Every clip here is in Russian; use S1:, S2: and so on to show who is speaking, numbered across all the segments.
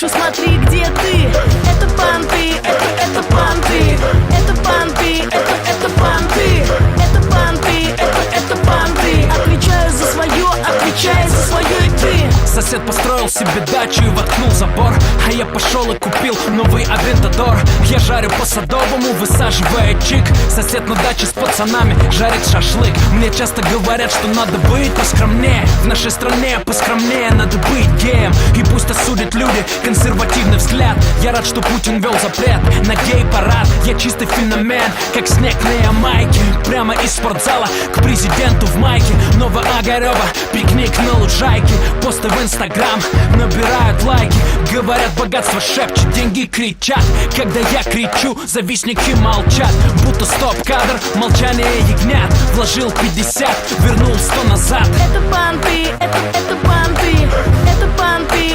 S1: лучше смотри, где ты. Это панты, это, это панты Это панты, это, это панты Это панты, это, это панты Отвечаю за свое, отвечай за свое и ты.
S2: Сосед построил себе дачу и воткнул забор. А я пошел и купил новый Авентадор. Я жарю по садовому, высаживая чик. Сосед на даче с пацанами жарит шашлык. Мне часто говорят, что надо быть поскромнее. В нашей стране поскромнее надо быть геем. И пусть осудят люди консервативный взгляд. Я рад, что Путин вел запрет на гей-парад. Я чистый феномен, как снег на Ямайке. Прямо из спортзала к президенту в майке. Новоогарева, пикник на лужайке. Посты в инстаграм набирают лайки. Говорят, богатство шепчет, деньги кричат. Когда я кричу, завистники молчат Будто стоп-кадр, молчание ягнят. Вложил 50, вернул 100 назад.
S1: Это панты, это, это панты Это панты,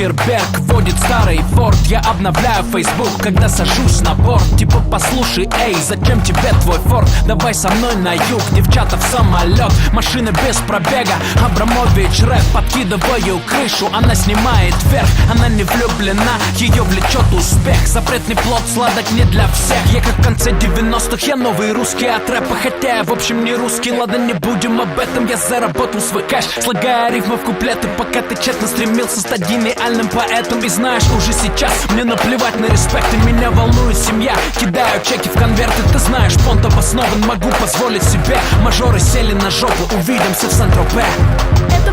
S2: Цукерберг водит старый форт Я обновляю Facebook, когда сажусь на борт. Типа послушай, эй, зачем тебе твой форт? Давай со мной на юг, девчата в самолет. Машина без пробега, Абрамович рэп Подкидываю крышу, она снимает вверх Она не влюблена, ее влечет успех. Запретный плод сладок не для всех. Я как в конце 90-х, я новый русский от рэпа. Хотя я в общем не русский, ладно не будем об этом. Я заработал свой кэш, слагая рифмы в куплеты Пока ты тщетно стремился стать гениальным поэтом И знаешь, уже сейчас мне наплевать на респект И меня волнует семья, кидаю чеки в конверты Ты знаешь, понт обоснован, могу позволить себе. Мажоры сели на жопу, увидимся в Сан-Тропе
S1: Это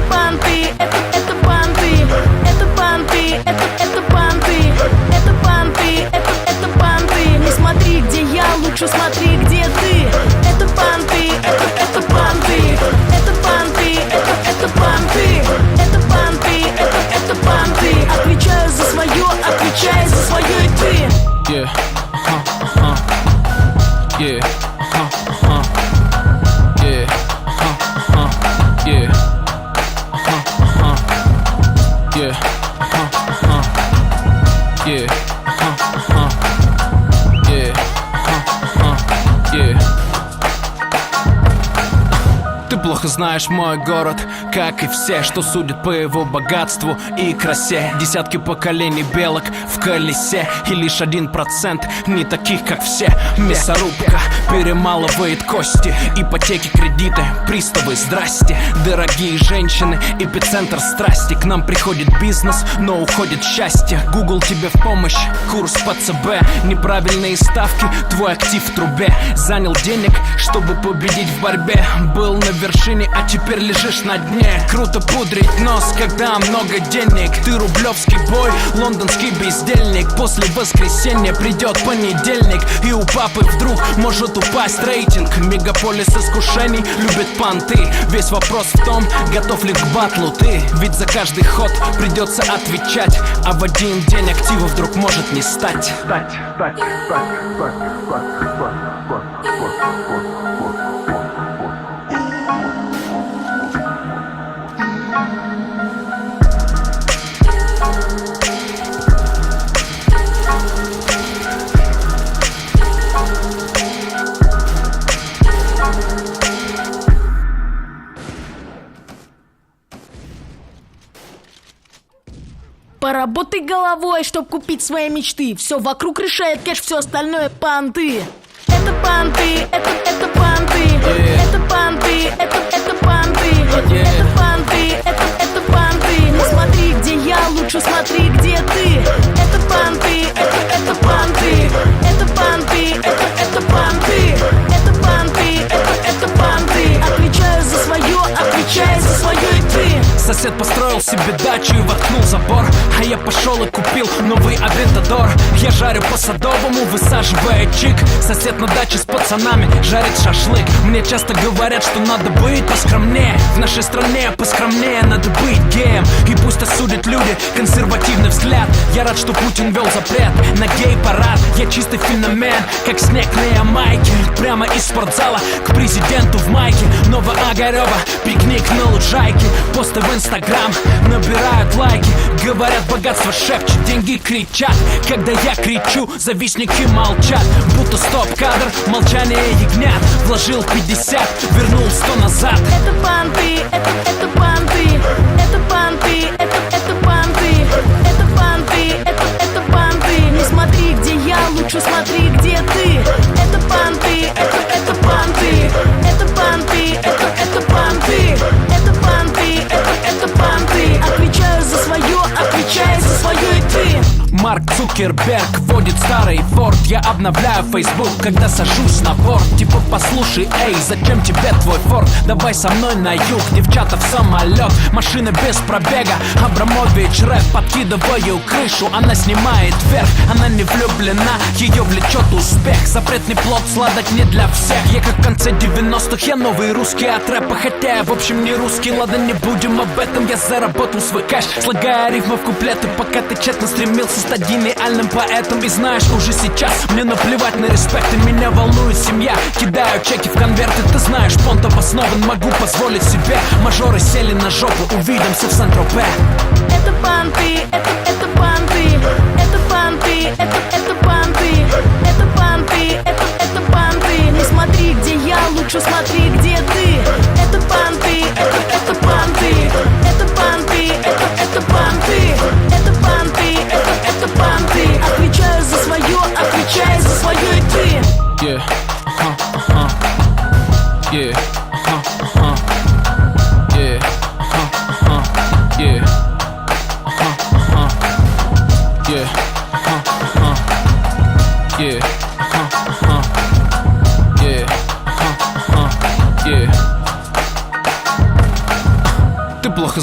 S2: плохо знаешь мой город, как и все, что судят по его богатству и красе. Десятки поколений белок в колесе И лишь один процент не таких, как все. Мясорубка перемалывает кости Ипотеки, кредиты, приставы, здрасте. Дорогие женщины, эпицентр страсти. К нам приходит бизнес, но уходит счастье. Google тебе в помощь, курс по ЦБ Неправильные ставки, твой актив в трубе. Занял денег, чтобы победить в борьбе. Был на вершине, а теперь лежишь на дне Круто пудрить нос, когда много денег Ты рублевский бой, лондонский бездельник После воскресенья придет понедельник И у папы вдруг может упасть рейтинг Мегаполис искушений любит понты Весь вопрос в том, готов ли к батлу ты Ведь за каждый ход придется отвечать А в один день актива вдруг может не стать
S1: Поработай головой, чтоб купить свои мечты. Все вокруг решает кэш, все остальное панты. Это панты, это, это панты. Это панты, это, это панты. Это панты, это, это панты. Не смотри, где я, лучше смотри, где ты. Это панты, это, это панты. Это панты, это,
S2: Сосед построил себе дачу и воткнул забор. А я пошел и купил новый Авентадор. Я жарю по садовому, высаживая чик. Сосед на даче с пацанами жарит шашлык. Мне часто говорят, что надо быть поскромнее. В нашей стране поскромнее надо быть геем. И пусть осудят люди консервативный взгляд. Я рад, что Путин вел запрет на гей-парад. Я чистый феномен, как снег на Ямайке. Прямо из спортзала к президенту в майке. Новая Огарева, пикник на лужайке. Посты в инстаграм набирают лайки Говорят, богатство шепчет, деньги кричат. Когда я кричу, завистники молчат. Будто стоп-кадр, молчание ягнят. Вложил 50, вернул 100 назад.
S1: Это панты, это, это панты Это панты, это, это панты Это панты, это, это панты Не смотри, где я, лучше смотри, где ты. Это панты, это, это панты Это панты, это,
S2: Марк Цукерберг водит старый форт Я обновляю Facebook, когда сажусь на борт. Типа послушай, эй, зачем тебе твой форт? Давай со мной на юг, девчата в самолет. Машина без пробега, Абрамович рэп. Подкидываю крышу, она снимает вверх Она не влюблена, ее влечет успех. Запретный плод сладок не для всех. Я как в конце 90-х, я новый русский от рэпа. Хотя я в общем не русский, ладно не будем об этом. Я заработал свой кэш, слагая рифмы в куплеты Пока ты тщетно стремился стать гениальным поэтом И знаешь, уже сейчас мне наплевать на респект И меня волнует семья, кидаю чеки в конверты Ты знаешь, понт обоснован, могу позволить себе. Мажоры сели на жопу, увидимся в Сан-Тропе
S1: Это панты, это, это панты Это панты, это, это панты Это панты, это, это панты Не смотри, где я, лучше смотри,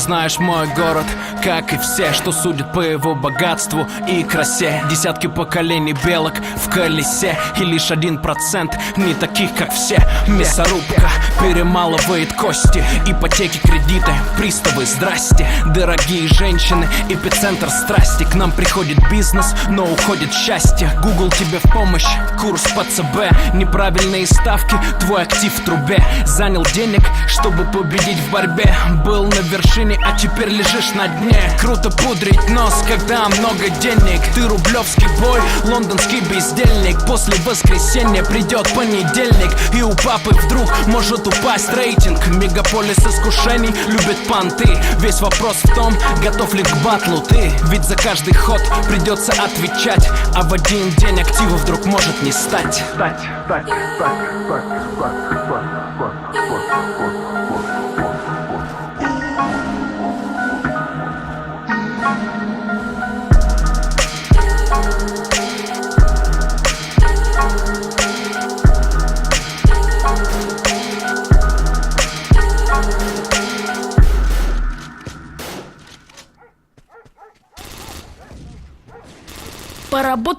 S2: знаешь мой город, как и все, что судят по его богатству и красе. Десятки поколений белок в колесе И лишь один процент не таких, как все. Мясорубка перемалывает кости Ипотеки, кредиты, приставы, здрасте. Дорогие женщины, эпицентр страсти. К нам приходит бизнес, но уходит счастье. Google тебе в помощь, курс по ЦБ Неправильные ставки, твой актив в трубе. Занял денег, чтобы победить в борьбе. Был на вершине, а теперь лежишь на дне Круто пудрить нос, когда много денег Ты рублевский бой, лондонский бездельник После воскресенья придет понедельник И у папы вдруг может упасть рейтинг Мегаполис искушений любит понты Весь вопрос в том, готов ли к батлу ты Ведь за каждый ход придется отвечать А в один день актива вдруг может не стать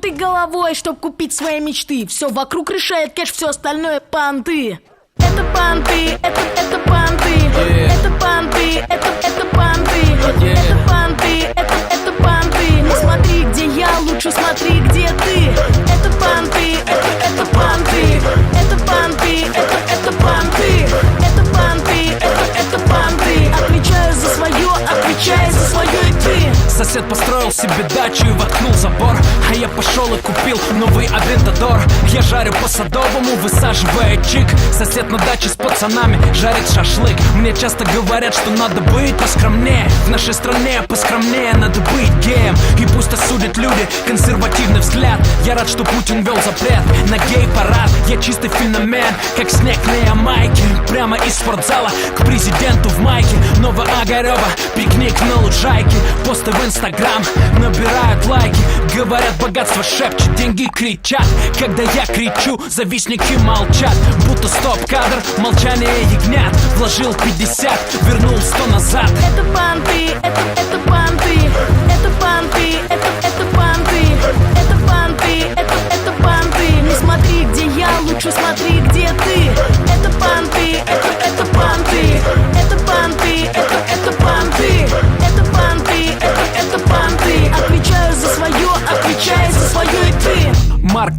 S1: Поработай головой, чтоб купить свои мечты. Все вокруг решает кэш, все остальное панты. Это панты, это, это панты. Это панты, это, это панты. Это панты, это, это панты. Не смотри, где я, лучше смотри, где ты. Это панты, это, это панты. Это панты, это,
S2: себе дачу и воткнул забор. А я пошел и купил новый Авентадор. Я жарю по садовому, высаживая чик. Сосед на даче с пацанами жарит шашлык. Мне часто говорят, что надо быть поскромнее. В нашей стране поскромнее надо быть геем. И пусть осудят люди консервативный взгляд Я рад, что Путин вел запрет на гей-парад. Я чистый феномен, как снег на Ямайке. Прямо из спортзала к президенту в майке Новая Огарева, пикник на лужайке. Посты в инстаграм набирают лайки. Говорят, богатство шепчет, деньги кричат. Когда я кричу, завистники молчат. Будто стоп-кадр, молчание ягнят. Вложил 50, вернул 100 назад.
S1: Это панты, это, это панты Это панты, это, я, лучше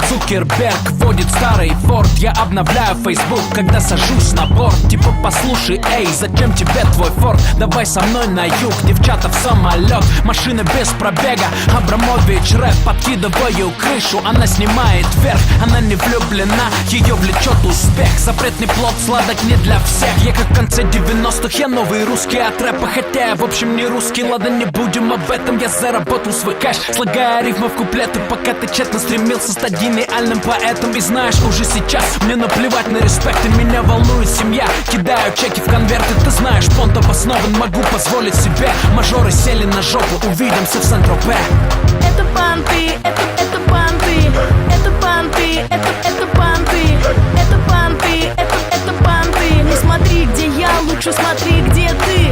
S2: Цукерберг Водит старый форт Я обновляю Facebook Когда сажусь на борт. Типа послушай, эй, зачем тебе твой форт? Давай со мной на юг Девчата в самолет. Машина без пробега Абрамович рэп Подкидываю крышу. Она снимает вверх Она не влюблена Ее влечет успех. Запретный плод сладок не для всех. Я как в конце 90-х Я новый русский от рэпа. Хотя я в общем не русский Ладно, не будем об этом. Я заработал свой кэш Слагая рифмы в куплеты Пока ты тщетно стремился стать гениальным поэтом. И знаешь, уже сейчас мне наплевать на респект и Меня волнует семья, кидаю чеки в конверты Ты знаешь, понт обоснован, могу позволить себе. Мажоры сели на жопу, увидимся в Сан-Тропе
S1: Это понты, это, это понты Это понты, это, это понты Это понты, это, это понты Не ну смотри, где я, лучше смотри, где ты.